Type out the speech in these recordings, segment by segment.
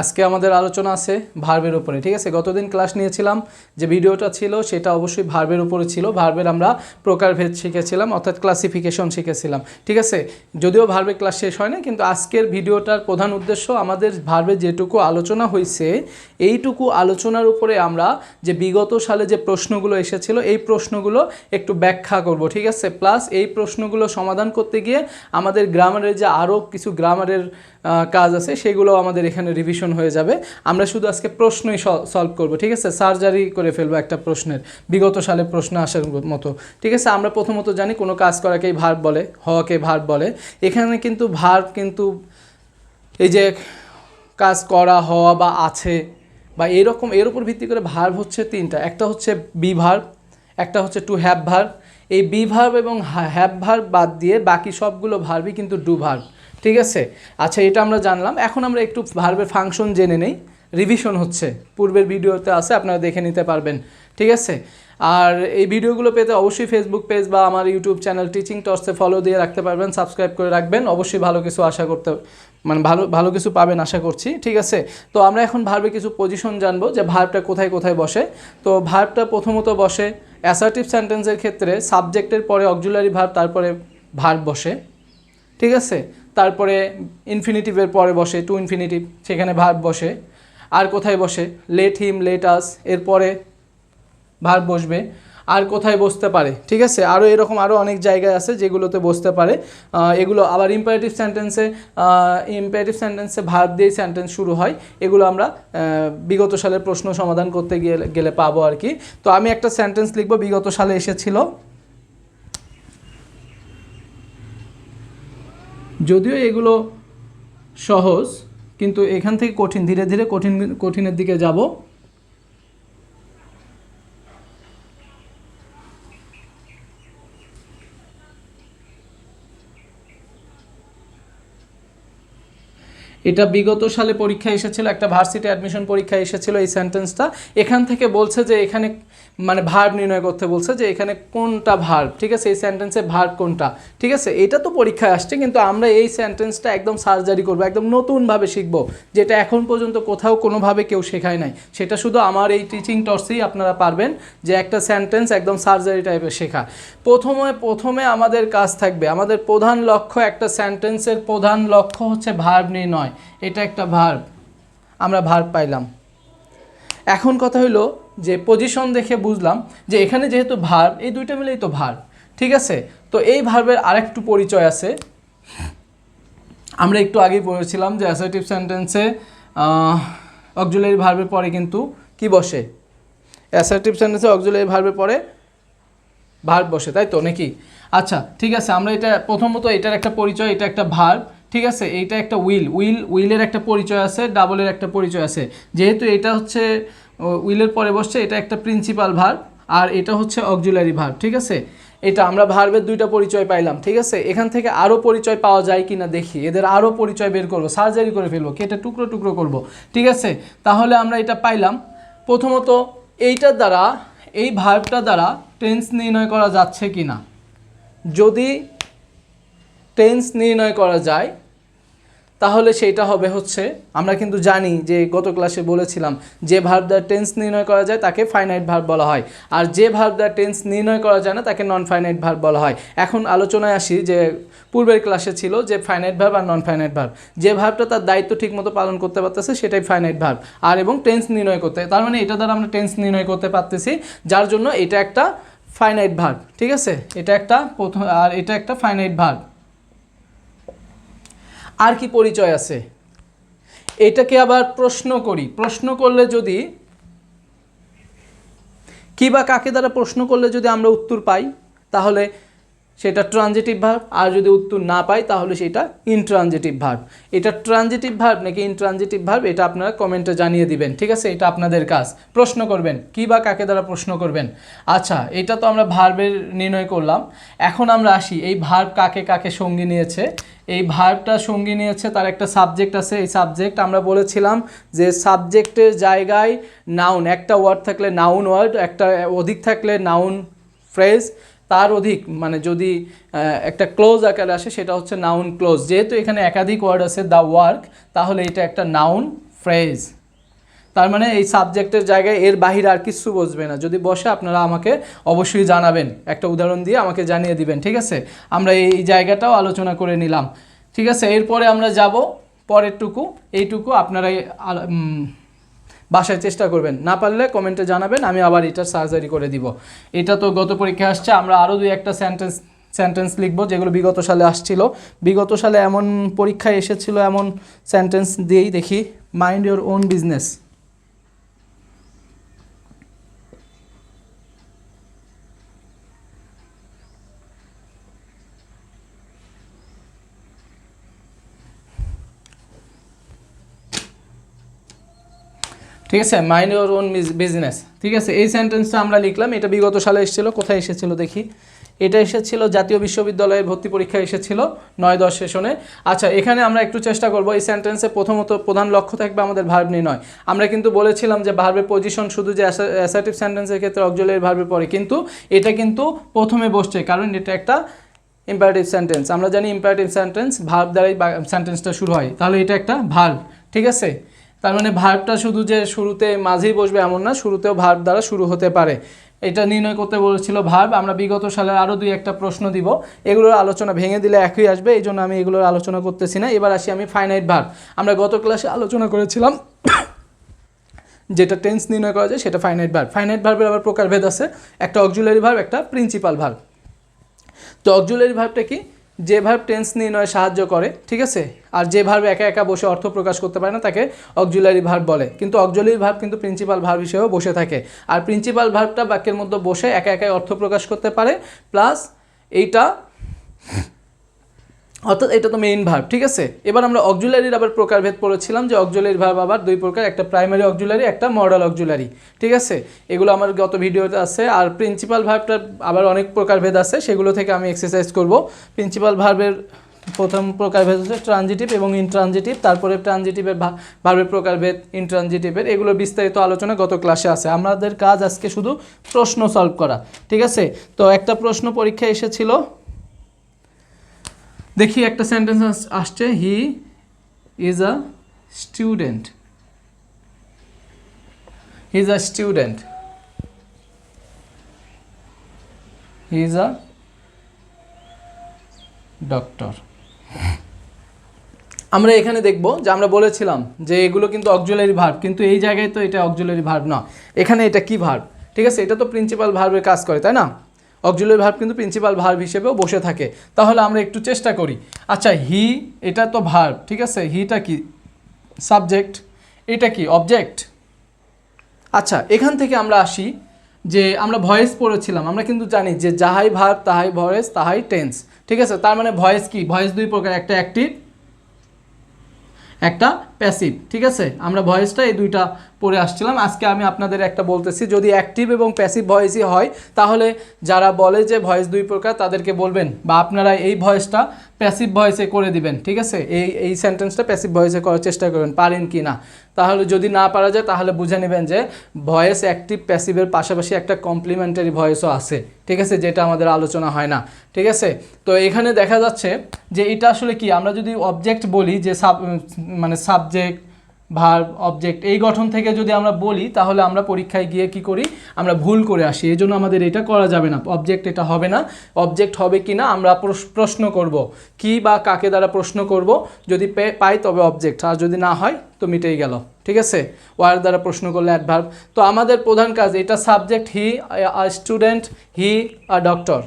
আজকে আমাদের আলোচনা আছে ভার্বের উপরে, ঠিক আছে? গতদিন ক্লাস নিয়েছিলাম যে ভিডিওটা ছিল, সেটা অবশ্যই ভার্বের উপরে ছিল। ভার্বের আমরা প্রকারভেদ শিখেছিলাম, অর্থাৎ ক্লাসিফিকেশন শিখেছিলাম, ঠিক আছে? যদিও ভার্বের ক্লাস শেষ হয় না কিন্তু আজকের ভিডিওটার প্রধান উদ্দেশ্য আমাদের ভার্বে যেটুকু আলোচনা হয়েছে এইটুকু আলোচনার উপরে আমরা যে বিগত সালে যে প্রশ্নগুলো এসেছিল, এই প্রশ্নগুলো একটু ব্যাখ্যা করব, ঠিক আছে? প্লাস এই প্রশ্নগুলো সমাধান করতে গিয়ে আমাদের গ্রামারের যে আরও কিছু গ্রামারের কাজ আছে, সেগুলো আমাদের এখানে রিভিশন হয়ে যাবে। আমরা শুধু আজকে প্রশ্নই সলভ করব, ঠিক আছে? সার্জারি করে ফেলব একটা প্রশ্নের। বিগত সালে প্রশ্ন আসার মতো, ঠিক আছে? আমরা প্রথমত জানি কোনো কাজ করাকেই ভার্ব বলে, হওয়াকে ভার্ব বলে। এখানে কিন্তু ভার্ব কিন্তু এই যে কাজ করা, হওয়া বা আছে বা এরকম, এর উপর ভিত্তি করে ভার্ব হচ্ছে তিনটা। একটা হচ্ছে বি ভার্ব একটা হচ্ছে টু হ্যাভ ভার্ব এই বি ভার্ব এবং হ্যাভ ভার্ব বাদ দিয়ে বাকি সবগুলো ভার্বই কিন্তু ডু ভার্ব ঠিক আছে? আচ্ছা এটা আমরা জানলাম। এখন আমরা একটু ভার্বের ফাংশন জেনে নেই। রিভিশন হচ্ছে। পূর্বের ভিডিওতে আছে, আপনারা দেখে নিতে পারবেন। ঠিক আছে? আর এই ভিডিওগুলো পেতে অবশ্যই ফেসবুক পেজ বা আমার ইউটিউব চ্যানেল টিচিং টর্চে ফলো দিয়ে রাখতে পারবেন সাবস্ক্রাইব করে রাখবেন। অবশ্যই ভালো কিছু আশা করতে মানে ভালো ভালো কিছু পাবেন আশা করছি। ঠিক আছে? তো আমরা এখন ভার্বে কিছু পজিশন জানব যে ভার্বটা কোথায় কোথায় বসে। তো ভার্বটা প্রথমত বসে অ্যাসার্টিভ সেন্টেন্সের ক্ষেত্রে সাবজেক্টের পরে অক্সুলারি ভার্ব তারপরে ভার্ব বসে। ঠিক আছে? তারপরে ইনফিনিটিভের পরে বসে টু ইনফিনিটিভ সেখানে ভার্ব বসে। আর কোথায় বসে? লেট হিম লেট আস এরপরে ভার্ব বসবে। আর কোথায় বসতে পারে? ঠিক আছে? আরও এরকম আরও অনেক জায়গায় আছে যেগুলোতে বসতে পারে। এগুলো আবার ইম্পারেটিভ সেন্টেন্সে ইম্পারেটিভ সেন্টেন্সে ভার্ব দিয়েই সেন্টেন্স শুরু হয়। এগুলো আমরা বিগত সালের প্রশ্ন সমাধান করতে গেলে গেলে পাবো আর কি। তো আমি একটা সেন্টেন্স লিখব, বিগত সালে এসেছিল। যদিও এগুলো সহজ কিন্তু এখান থেকে কঠিন ধীরে ধীরে কঠিন কঠিনের দিকে যাব। এটা বিগত সালে পরীক্ষা এসেছিল, একটা ভার্সিটি অ্যাডমিশন পরীক্ষা এসেছিল এই সেন্টেন্সটা এখান থেকে বলছে যে এখানে মানে ভার্ব নির্ণয় করতে বলছে যে এখানে কোনটা ভার্ব ঠিক আছে? এই সেন্টেন্সে ভার্ব কোনটা, ঠিক আছে? এটা তো পরীক্ষায় আসছে, কিন্তু আমরা এই সেন্টেন্সটা একদম সার্জারি করব, একদম নতুনভাবে শিখব, যেটা এখন পর্যন্ত কোথাও কোনোভাবে কেউ শেখায় নাই। সেটা শুধু আমার এই টিচিং টর্সেই আপনারা পারবেন যে একটা সেন্টেন্স একদম সার্জারি টাইপের শেখা। প্রথমে প্রথমে আমাদের কাজ থাকবে, আমাদের প্রধান লক্ষ্য একটা সেন্টেন্সের প্রধান লক্ষ্য হচ্ছে ভার্ব নির্ণয়। এটা একটা ভার্ব আমরা ভার্ব পাইলাম। এখন কথা হলো যে পজিশন দেখে বুঝলাম যে এখানে যেহেতু ভার্ব এই দুইটা মিলেই তো ভার্ব ঠিক আছে? তো এই ভার্বের আরেকটু পরিচয় আছে। আমরা একটু আগেই পড়েছিলাম যে অ্যাসার্টিভ সেন্টেন্সে অক্সুলারি ভার্বের পরে কিন্তু কি বসে? অ্যাসার্টিভ সেন্টেন্সে অক্সুলারি ভার্বের পরে ভার্ব বসে, তাই তো? নাকি? আচ্ছা ঠিক আছে, আমরা এটা প্রথমত এটার একটা পরিচয়, এটা একটা ভার্ব ঠিক আছে, এইটা একটা উইল উইল, উইলের একটা পরিচয় আছে, ডাবলের একটা পরিচয় আছে। যেহেতু এটা হচ্ছে উইলের পরে বসছে, এটা একটা প্রিন্সিপাল ভার্ব আর এটা হচ্ছে অক্সুলারি ভার্ব ঠিক আছে? এটা আমরা ভার্বের দুইটা পরিচয় পাইলাম, ঠিক আছে? এখান থেকে আরও পরিচয় পাওয়া যায় কি না দেখি, এদের আরও পরিচয় বের করব সার্জারি করে ফেলব কেটে টুকরো টুকরো করব, ঠিক আছে? তাহলে আমরা এটা পাইলাম। প্রথমত, এইটার দ্বারা, এই ভার্বটা দ্বারা টেন্স নির্ণয় করা যাচ্ছে কি না যদি টেন্স নির্ণয় করা যায় তাহলে সেইটা হবে হচ্ছে, আমরা কিন্তু জানি যে গত ক্লাসে বলেছিলাম, যে ভার্ব দ্বারা টেন্স নির্ণয় করা যায় তাকে ফাইনাইট ভার্ব বলা হয়। আর যে ভার্ব দ্বারা টেন্স নির্ণয় করা যায় না তাকে নন ফাইনাইট ভার্ব বলা হয়। এখন আলোচনায় আসি যে পূর্বের ক্লাসে ছিল যে ফাইনাইট ভার্ব আর নন ফাইনাইট ভার্ব যে ভার্বটা তার দায়িত্ব ঠিকমতো পালন করতে পারতেছে সেটাই ফাইনাইট ভার্ব আর এবং টেন্স নির্ণয় করতে তার মানে এটা দ্বারা আমরা টেন্স নির্ণয় করতে পারতেছি, যার জন্য এটা একটা ফাইনাইট ভার্ব ঠিক আছে? এটা একটা প্রথম আর এটা একটা ফাইনাইট ভার্ব আর কি পরিচয় আছে? এটাকে আবার প্রশ্ন করি। প্রশ্ন করলে যদি কি বা কাকে দ্বারা প্রশ্ন করলে যদি আমরা উত্তর পাই? তাহলে সেটা ট্রানজিটিভ ভার্ব আর যদি উত্তর না পাই, তাহলে সেটা ইনট্রানজিটিভ ভার্ব এটা ট্রানজিটিভ ভার্ব নাকি ইনট্রানজিটিভ ভার্ব এটা আপনারা কমেন্টে জানিয়ে দিবেন, ঠিক আছে? এটা আপনাদের কাজ। প্রশ্ন করবেন, কি বা কাকে দ্বারা প্রশ্ন করবেন? আচ্ছা এটা তো আমরা ভার্বের নির্ণয় করলাম। এখন আমরা আসি, এই ভার্ব কাকে কাকে সঙ্গী নিয়েছে? এই ভার্বটা সঙ্গী নিয়েছে, তার একটা সাবজেক্ট আছে। এই সাবজেক্ট আমরা বলেছিলাম যে সাবজেক্টের জায়গায় নাউন একটা ওয়ার্ড থাকলে নাউন ওয়ার্ড একটা অধিক থাকলে নাউন ফ্রেজ তার অধিক মানে যদি একটা ক্লোজ আকারে আসে, সেটা হচ্ছে নাউন ক্লোজ যেহেতু এখানে একাধিক ওয়ার্ড আছে দ্য ওয়ার্ক তাহলে এটা একটা নাউন ফ্রেজ তার মানে এই সাবজেক্টের জায়গায় এর বাহিরে আর কিছু বসবে না। যদি বসে, আপনারা আমাকে অবশ্যই জানাবেন। একটা উদাহরণ দিয়ে আমাকে জানিয়ে দিবেন, ঠিক আছে? আমরা এই জায়গাটাও আলোচনা করে নিলাম। ঠিক আছে? এরপরে আমরা যাব, পরেরটুকু, এইটুকু আপনারা বাসায় চেষ্টা করবেন। না পারলে কমেন্টে জানাবেন, আমি আবার এটার সার্জারি করে দিব। এটা তো গত পরীক্ষা আসছে, আমরা আরও দুই একটা সেন্টেন্স সেন্টেন্স লিখব, যেগুলো বিগত সালে আসছিল। বিগত সালে এমন পরীক্ষায় এসেছিল এমন সেন্টেন্স দিয়েই দেখি মাইন্ড ইউর ওন বিজনেস ঠিক আছে? মাইন্ড ইওর ওন বিজনেস ঠিক আছে? এই সেন্টেন্সটা আমরা লিখলাম। এটা বিগত সালে এসেছিল। কোথায় এসেছিল দেখি? এটা এসেছিল, জাতীয় বিশ্ববিদ্যালয়ের ভর্তি পরীক্ষা এসেছিল নয় দশ সেশনে। আচ্ছা এখানে আমরা একটু চেষ্টা করব। এই সেন্টেন্সে প্রথমত প্রধান লক্ষ্য থাকবে আমাদের ভার্ব নির্ণয় আমরা কিন্তু বলেছিলাম যে ভার্বের পজিশন শুধু যে অ্যাসার্টিভ সেন্টেন্সের ক্ষেত্রে অক্সিলারি ভার্বে পড়ে, কিন্তু এটা কিন্তু প্রথমে বসছে, কারণ এটা একটা ইম্পারেটিভ সেন্টেন্স আমরা জানি ইম্পারেটিভ সেন্টেন্স ভার্ব দ্বারাই সেন্টেন্সটা শুরু হয়। তাহলে এটা একটা ভার্ব ঠিক আছে? তার মানে ভার্বটা শুধু যে শুরুতে মাঝেই বসবে এমন না, শুরুতেও ভার্ব দ্বারা শুরু হতে পারে। এটা নির্ণয় করতে বলেছিল ভার্ব। আমরা বিগত সালের আরও দুই একটা প্রশ্ন দিব। এগুলোর আলোচনা ভেঙে দিলে একই আসবে, এই জন্য আমি এগুলোর আলোচনা করতেছি না। এবার আসি আমি ফাইনাইট ভার্ব আমরা গত ক্লাসে আলোচনা করেছিলাম যেটা টেন্স নির্ণয় করা যায়, সেটা ফাইনাইট ভার্ব ফাইনাইট ভার্বের আবার প্রকারভেদ আছে। একটা অক্সুলারি ভার্ব একটা প্রিন্সিপাল ভার্ব তো অক্সুলারি ভার্বটা কি? যে ভার্ব টেন্স নির্ণয়ে সাহায্য করে, ঠিক আছে? আর যে ভার্ব একা একা বসে অর্থ প্রকাশ করতে পারে না, তাকে অকজুলারি ভার্ব বলে। কিন্তু অকজুলারি ভার্ব কিন্তু প্রিন্সিপাল ভার্ব হিসেবেও বসে থাকে। আর প্রিন্সিপাল ভার্বটা বাক্যের মধ্যে বসে একা একাই অর্থ প্রকাশ করতে পারে প্লাস এইটা অর্থাৎ এটা তো মেইন ভার্ব ঠিক আছে? এবার আমরা অক্সুলারির আবার প্রকারভেদ পড়েছিলাম যে অক্সুলারি ভার্ব আবার দুই প্রকার, একটা প্রাইমারি অক্সুলারি একটা মডেল অক্সুলারি ঠিক আছে? এগুলো আমার গত ভিডিওতে আছে, আর প্রিন্সিপাল ভার্বটার আবার অনেক প্রকারভেদ আছে, সেগুলো থেকে আমি এক্সারসাইজ করব। প্রিন্সিপাল ভার্বের প্রথম প্রকারভেদ হচ্ছে ট্রানজিটিভ এবং ইনট্রানজিটিভ তারপরে ট্রানজিটিভের ভার্বের প্রকারভেদ ইনট্রানজিটিভের এগুলো বিস্তারিত আলোচনা গত ক্লাসে আছে। আমাদের কাজ আজকে শুধু প্রশ্ন সলভ করা, ঠিক আছে? তো একটা প্রশ্ন পরীক্ষায় এসেছিল দেখি একটা সেন্টেন্স আসছে he is a student he is a student he is a doctor আমরা এখানে দেখব যে আমরা বলেছিলাম যে এগুলো কিন্তু অক্সুলারি ভার্ব কিন্তু এই জায়গায় তো এটা অক্সুলারি ভার্ব না। এখানে এটা কি ভার্ব ঠিক আছে, এটা তো প্রিন্সিপাল ভার্বের কাজ করে, তাই না? অক্সুলারি ভার্ব কিন্তু প্রিন্সিপাল ভার্ব হিসেবেও বসে থাকে। তাহলে আমরা একটু চেষ্টা করি। আচ্ছা হি, এটা তো ভার্ব, ঠিক আছে? হিটা কি? সাবজেক্ট, এটা কি? অবজেক্ট? আচ্ছা এখান থেকে আমরা আসি যে আমরা ভয়েস পড়েছিলাম, আমরা কিন্তু জানি যে যাহাই ভার্ব, তাহাই ভয়েস, তাহাই টেন্স, ঠিক আছে? তার মানে ভয়েস কি? ভয়েস দুই প্রকার, একটা অ্যাক্টিভ, একটা প্যাসিভ, ঠিক আছে? আমরা ভয়েসটা এই দুইটা পড়ে আসছিলাম। আজকে আমি আপনাদের একটা বলতেছি, যদি অ্যাক্টিভ এবং প্যাসিভ ভয়েসই হয়, তাহলে যারা বলে যে ভয়েস দুই প্রকার, তাদেরকে বলবেন বা আপনারা এই ভয়েসটা প্যাসিভ ভয়েসে করে দিবেন, ঠিক আছে? এই এই সেন্টেন্সটা প্যাসিভ ভয়েসে করার চেষ্টা করবেন, পারেন কি না? তাহলে যদি না পারা যায়, তাহলে বুঝে নেবেন যে ভয়েস অ্যাক্টিভ প্যাসিভের পাশাপাশি একটা কমপ্লিমেন্টারি ভয়েসও আছে, ঠিক আছে? যেটা আমাদের আলোচনা হয় না, ঠিক আছে? তো এখানে দেখা যাচ্ছে যে এটা আসলে কি? আমরা যদি অবজেক্ট বলি যে সাব মানে সাবজেক্ট ভার্ব অবজেক্ট এই গঠন থেকে যদি আমরা বলি, তাহলে আমরা পরীক্ষায় গিয়ে কি করি? আমরা ভুল করে আসি। এই জন্য আমাদের এটা করা যাবে না। অবজেক্ট এটা হবে না। অবজেক্ট হবে কি না? আমরা প্রশ- প্রশ্ন করব। কি বা কাকে দ্বারা প্রশ্ন করব? যদি পাই তবে অবজেক্ট আর যদি না হয়, তো মিটেই গেল। ঠিক আছে? ওয়ার দ্বারা প্রশ্ন করলে অ্যাডভার্ব তো আমাদের প্রধান কাজ, এটা subject he a student he a doctor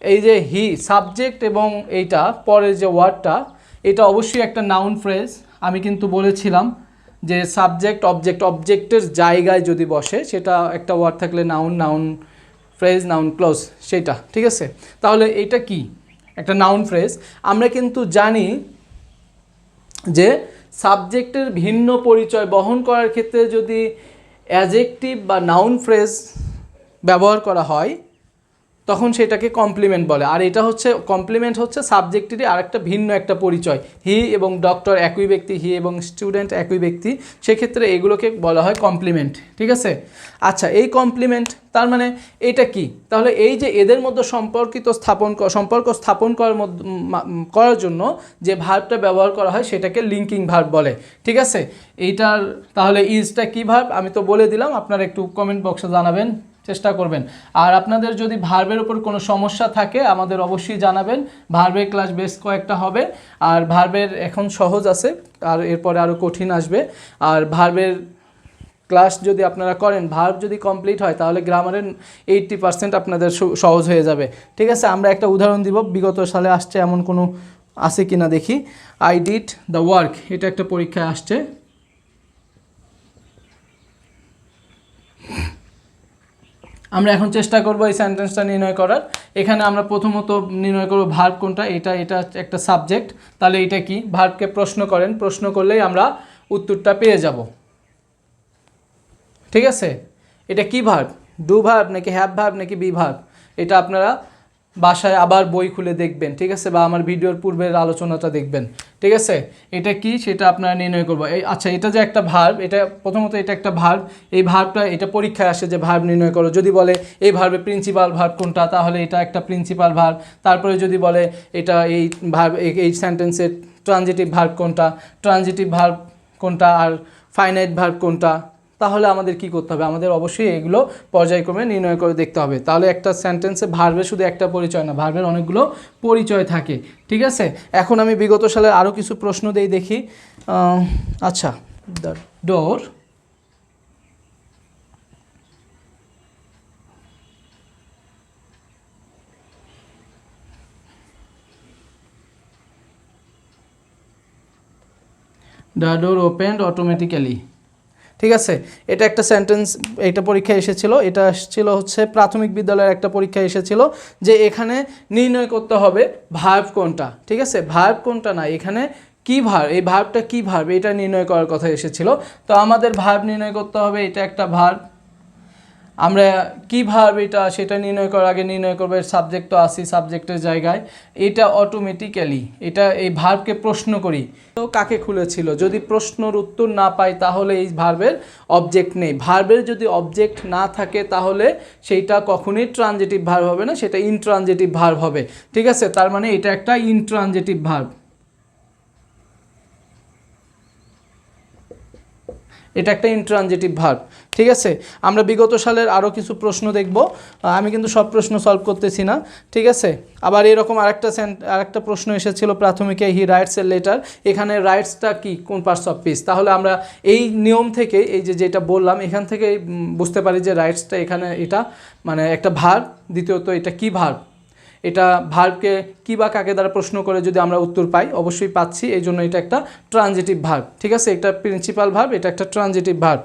এই যে হি সাবজেক্ট এবং এইটা, পরের যে ওয়ার্ডটা এটা অবশ্যই একটা নাউন ফ্রেজ আমি কিন্তু বলেছিলাম যে সাবজেক্ট অবজেক্ট অবজেক্টের জায়গায় যদি বসে, সেটা একটা ওয়ার্ড থাকলে noun noun phrase noun clause সেটা, ঠিক আছে? তাহলে এটা কি? একটা নাউন ফ্রেজ আমরা কিন্তু জানি যে সাবজেক্টের ভিন্ন পরিচয় বহন করার ক্ষেত্রে যদি অ্যাজেক্টিভ বা নাউন ফ্রেজ ব্যবহার করা হয় তখন সেটাকে কমপ্লিমেন্ট বলে। আর এটা হচ্ছে কমপ্লিমেন্ট হচ্ছে সাবজেক্টেরই আরেকটা ভিন্ন একটা পরিচয়। হি এবং ডক্টর একই ব্যক্তি, হি এবং স্টুডেন্ট একই ব্যক্তি। সেক্ষেত্রে এগুলোকে বলা হয় কমপ্লিমেন্ট ঠিক আছে? আচ্ছা এই কমপ্লিমেন্ট তার মানে এটা কি? তাহলে এই যে এদের মধ্যে সম্পর্কিত স্থাপন সম্পর্ক স্থাপন করার করার জন্য যে ভার্বটা ব্যবহার করা হয় সেটাকে লিঙ্কিং ভার্ব বলে, ঠিক আছে? এইটার, তাহলে ইজটা কী ভার্ব আমি তো বলে দিলাম, আপনারা একটু কমেন্ট বক্সে জানাবেন। চেষ্টা করবেন। আর আপনাদের যদি ভার্বের উপর কোনো সমস্যা থাকে, আমাদের অবশ্যই জানাবেন। ভার্বের ক্লাস বেশ কয়েকটা হবে। আর ভার্বের এখন সহজ আছে, আর এরপরে আরও কঠিন আসবে। আর ভার্বের ক্লাস যদি আপনারা করেন, ভার্ব যদি কমপ্লিট হয়, তাহলে গ্রামারের এইট্টি পার্সেন্ট আপনাদের সহজ হয়ে যাবে। ঠিক আছে, আমরা একটা উদাহরণ দিব। বিগত সালে আসছে এমন কোনো আছে কি না দেখি। আই ডিড দ্য ওয়ার্ক এটা একটা পরীক্ষায় আসছে। আমরা এখন চেষ্টা করব এই সেন্টেন্সটা নির্ণয় করার। এখানে আমরা প্রথমত নির্ণয় করব ভার্ব কোনটা, এটা এটা একটা সাবজেক্ট তাহলে এটা কি? ভার্বকে প্রশ্ন করেন, প্রশ্ন করলেই আমরা উত্তরটা পেয়ে যাব। ঠিক আছে? এটা কি ভার্ব ডু ভার্ব নাকি হ্যাভ ভার্ব নাকি বি ভার্ব এটা আপনারা বাসায় আবার বই খুলে দেখবেন, ঠিক আছে? বা আমার ভিডিওর পূর্বের আলোচনাটা দেখবেন, ঠিক আছে? এটা কি? সেটা আপনারা নির্ণয় করব। এই আচ্ছা এটা যে একটা ভার্ব এটা প্রথমত এটা একটা ভার্ব এই ভার্বটা এটা পরীক্ষায় আসে যে ভার্ব নির্ণয় করো। যদি বলে এই ভার্বে প্রিন্সিপাল ভার্ব কোনটা, তাহলে এটা একটা প্রিন্সিপাল ভার্ব তারপরে যদি বলে এটা এই ভার্ব এই সেন্টেন্সের ট্রানজিটিভ ভার্ব কোনটা ট্রানজিটিভ ভার্ব কোনটা, আর ফাইনাইট ভার্ব কোনটা তাহলে আমাদের কি করতে হবে? আমাদের অবশ্যই এগুলো পর্যায়ক্রমে নির্ণয় করে দেখতে হবে। তাহলে একটা সেন্টেন্সে ভার্বের শুধু একটা পরিচয় না ভার্বের অনেকগুলো পরিচয় থাকে। ঠিক আছে? এখন আমি বিগত সালে আরও কিছু প্রশ্ন দেই দেখি। আচ্ছা the door the door opened automatically ঠিক আছে? এটা একটা সেন্টেন্স এটা পরীক্ষা এসেছিল, এটা ছিল হচ্ছে প্রাথমিক বিদ্যালয়ের একটা পরীক্ষা এসেছিল যে এখানে নির্ণয় করতে হবে ভার্ব কোনটা, ঠিক আছে? ভার্ব কোনটা না, এখানে কী ভার এই ভার্বটা কী ভার্ব এটা নির্ণয় করার কথা এসেছিল। তো আমাদের ভার্ব নির্ণয় করতে হবে, এটা একটা ভার্ব আমরা কি ভার্ব এটা, সেটা নির্ণয় করার আগে নির্ণয় করবে সাবজেক্ট তো আসি সাবজেক্টের জায়গায়। এটা অটোমেটিক্যালি এটা এই ভার্বকে প্রশ্ন করি। তো কাকে খুলেছিল? যদি প্রশ্নর উত্তর না পাই, তাহলে এই ভার্বের অবজেক্ট নেই। ভার্বের যদি অবজেক্ট না থাকে, তাহলে সেইটা কখনোই ট্রানজেটিভ ভার্ব হবে না, সেটা ইনট্রানজেটিভ ভার্ব হবে। ঠিক আছে? তার মানে এটা একটা ইনট্রানজেটিভ ভার্ব এটা একটা ইন্ট্রানজেটিভ ভার্ব ঠিক আছে? আমরা বিগত সালের আরও কিছু প্রশ্ন দেখব। আমি কিন্তু সব প্রশ্ন সলভ করতেছি না, ঠিক আছে? আবার এরকম আরেকটা আরেকটা প্রশ্ন এসেছিল প্রাথমিকে হি রাইটস এর লেটার এখানে রাইটসটা কি? কোন পার্টস অফ পিস তাহলে আমরা এই নিয়ম থেকে, এই যে যেটা বললাম, এখান থেকে বুঝতে পারি যে রাইটসটা এখানে এটা মানে একটা ভার, দ্বিতীয়ত এটা কি ভার্ব এটা ভার্বকে কী বা কাকে দ্বারা প্রশ্ন করে যদি আমরা উত্তর পাই, অবশ্যই পাচ্ছি। এই জন্য এটা একটা ট্রানজিটিভ ভার্ব ঠিক আছে? এটা প্রিন্সিপাল ভার্ব এটা একটা ট্রানজিটিভ ভার্ব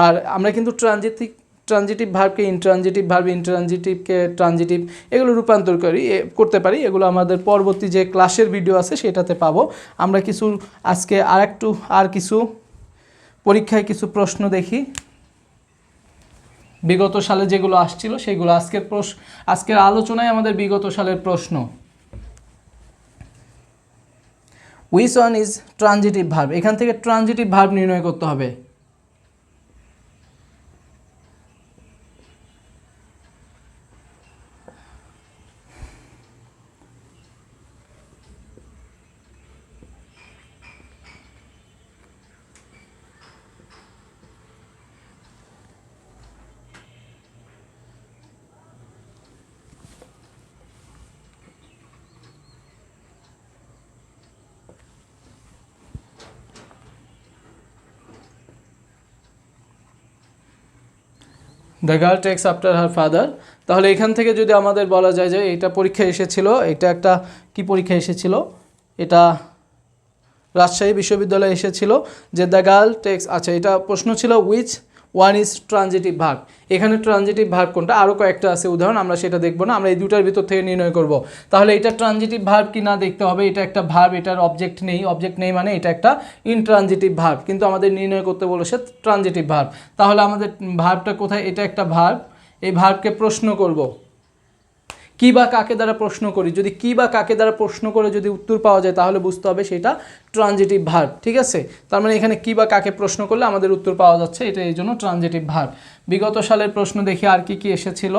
আর আমরা কিন্তু ট্রানজিটিভ ট্রানজিটিভ ভার্বকে ইনট্রানজিটিভ ভার্ব ইনট্রানজিটিভকে ট্রানজিটিভ এগুলো রূপান্তর করি করতে পারি। এগুলো আমাদের পরবর্তী যে ক্লাসের ভিডিও আছে, সেটাতে পাবো। আমরা কিছু, আজকে আর একটু আর কিছু পরীক্ষায় কিছু প্রশ্ন দেখি। বিগত সালে যেগুলো আসছিল, সেগুলো আজকের প্রশ্ন আজকের আলোচনায় আমাদের বিগত সালের প্রশ্ন। Which one is transitive verb এখান থেকে ট্রানজিটিভ ভার্ব নির্ণয় করতে হবে। The girl takes after her father তাহলে এখান থেকে যদি আমাদের বলা যায় যে এটা পরীক্ষা এসেছিল, এটা একটা কি পরীক্ষা এসেছিল? এটা রাজশাহী বিশ্ববিদ্যালয়ে এসেছিল যে দ্য গার্ল টেক্স আচ্ছা এটা প্রশ্ন ছিল which one is transitive verb এখানে ট্রানজিটিভ ভার্ব কোনটা? আরও কয়েকটা আছে উদাহরণ, আমরা সেটা দেখব না, আমরা এই দুটার ভিতর থেকে নির্ণয় করব। তাহলে এটা ট্রানজিটিভ ভার্ব কি না দেখতে হবে, এটা একটা ভার্ব এটার অবজেক্ট নেই। অবজেক্ট নেই মানে এটা একটা ইনট্রানজিটিভ ভার্ব কিন্তু আমাদের নির্ণয় করতে বলেছে ট্রানজিটিভ ভার্ব তাহলে আমাদের ভার্বটা কোথায়? এটা একটা ভার্ব এই ভার্বকে প্রশ্ন করব। কি বা কাকে দ্বারা প্রশ্ন করি? যদি কি বা কাকে দ্বারা প্রশ্ন করে যদি উত্তর পাওয়া যায়, তাহলে বুঝতে হবে সেটা ট্রানজিটিভ ভার্ব ঠিক আছে? তার মানে এখানে কি বা কাকে প্রশ্ন করলে আমাদের উত্তর পাওয়া যাচ্ছে, এটা এই জন্য ট্রানজিটিভ ভার্ব বিগত সালের প্রশ্ন দেখি আর কি কি এসেছিল।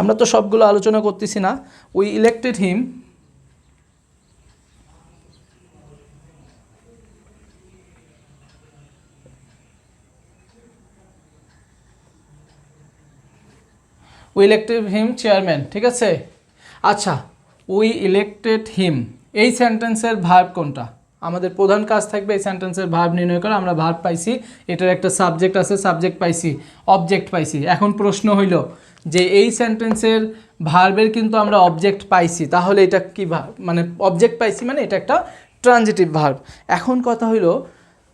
আমরা তো সবগুলো আলোচনা করতেছি না। We elected him elected him chairman, ঠিক আছে? আচ্ছা উই ইলেক্টেড হিম, এই সেন্টেন্সের ভার্ব কোনটা? আমাদের প্রধান কাজ থাকবে এই সেন্টেন্সের ভার্ব নির্ণয় করা, আমরা ভার্ব পাইছি, এটার একটা সাবজেক্ট আছে, সাবজেক্ট পাইছি, অবজেক্ট পাইছি। এখন প্রশ্ন হইল যে এই সেন্টেন্সের ভার্বের কিন্তু আমরা অবজেক্ট পাইছি, তাহলে এটা কি মানে অবজেক্ট পাইছি মানে এটা একটা ট্রানজিটিভ ভার্ব। এখন কথা হইল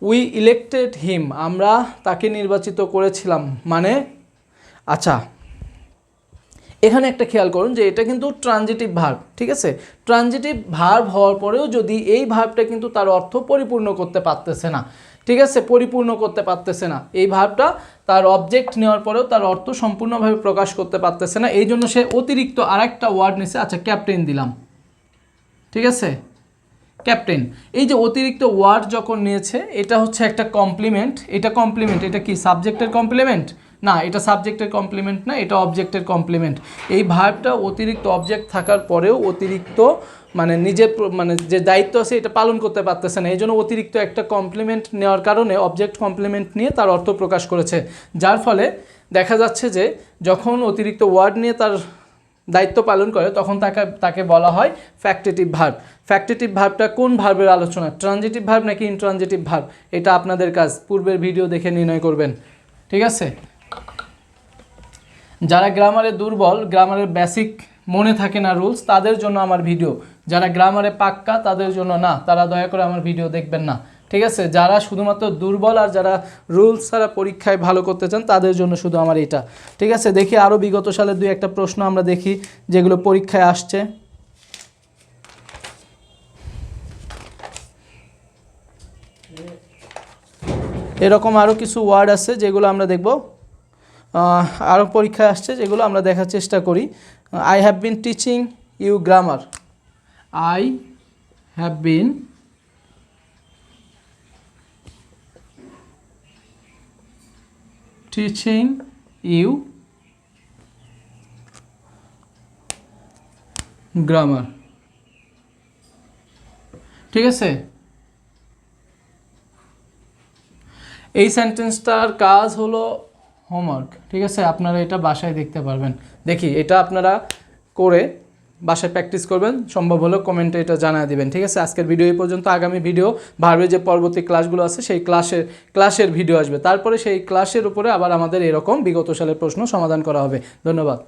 উই ইলেক্টেড হিম, আমরা তাকে নির্বাচিত করেছিলাম মানে আচ্ছা এখানে একটা খেয়াল করুন যে এটা কিন্তু ট্রানজিটিভ ভার্ব ঠিক আছে? ট্রানজিটিভ ভার্ব হওয়ার পরেও যদি এই ভার্বটা কিন্তু তার অর্থ পরিপূর্ণ করতে পারতেছে না, ঠিক আছে? পরিপূর্ণ করতে পারতেছে না। এই ভার্বটা তার অবজেক্ট নেওয়ার পরেও তার অর্থ সম্পূর্ণভাবে প্রকাশ করতে পারতেছে না। এই জন্য সে অতিরিক্ত আরেকটা ওয়ার্ড নিছে আচ্ছা ক্যাপ্টেন দিলাম, ঠিক আছে? ক্যাপ্টেন এই যে অতিরিক্ত ওয়ার্ড যখন নিয়েছে, এটা হচ্ছে একটা কমপ্লিমেন্ট এটা কমপ্লিমেন্ট এটা কি সাবজেক্টের কমপ্লিমেন্ট না, এটা সাবজেক্টের কমপ্লিমেন্ট না, এটা অবজেক্টের কমপ্লিমেন্ট এই ভার্বটা অতিরিক্ত অবজেক্ট থাকার পরেও অতিরিক্ত মানে নিজের মানে যে দায়িত্ব আছে এটা পালন করতে পারতেছে না। এই জন্য অতিরিক্ত একটা কমপ্লিমেন্ট নেওয়ার কারণে অবজেক্ট কমপ্লিমেন্ট নিয়ে তার অর্থ প্রকাশ করেছে। যার ফলে দেখা যাচ্ছে যে যখন অতিরিক্ত ওয়ার্ড নিয়ে তার দায়িত্ব পালন করে, তখন তাকে তাকে বলা হয় ফ্যাক্টেটিভ ভার্ব ফ্যাক্টেটিভ ভার্বটা কোন ভার্বের আলোচনা? ট্রানজিটিভ ভার্ব নাকি ইনট্রানজিটিভ ভার্ব এটা আপনাদের কাজ। পূর্বের ভিডিও দেখে নির্ণয় করবেন। ঠিক আছে? যারা গ্রামারে দুর্বল, গ্রামারের বেসিক মনে থাকে না রুলস তাদের জন্য আমার ভিডিও যারা গ্রামারে পাক্কা, তাদের জন্য না। তারা দয়া করে আমার ভিডিও দেখবেন না। ঠিক আছে? যারা শুধুমাত্র দুর্বল আর যারা রুলস ছাড়া পরীক্ষায় ভালো করতে চান, তাদের জন্য শুধু আমার এটা। ঠিক আছে? দেখি আরও বিগত সালের দুই একটা প্রশ্ন আমরা দেখি, যেগুলো পরীক্ষায় আসছে। এরকম আরও কিছু ওয়ার্ড আছে যেগুলো আমরা দেখব। আরও পরীক্ষা আসছে, যেগুলো আমরা দেখার চেষ্টা করি। I have been teaching you grammar I have been teaching you grammar ঠিক আছে? এই সেন্টেন্সটার কাজ হলো হোমওয়ার্ক, ঠিক আছে? আপনারা এটা বাসায় দেখতে পারবেন। দেখি, এটা আপনারা করে বাসায় প্র্যাকটিস করবেন। সম্ভব হলে কমেন্টে এটা জানায় দিবেন, ঠিক আছে? আজকের ভিডিও এই পর্যন্ত। আগামী ভিডিও ভারবে যে পরবর্তী ক্লাসগুলো আছে, সেই ক্লাসের ক্লাসের ভিডিও আসবে। তারপরে সেই ক্লাসের উপরে আবার আমাদের এরকম বিগত সালের প্রশ্ন সমাধান করা হবে। ধন্যবাদ।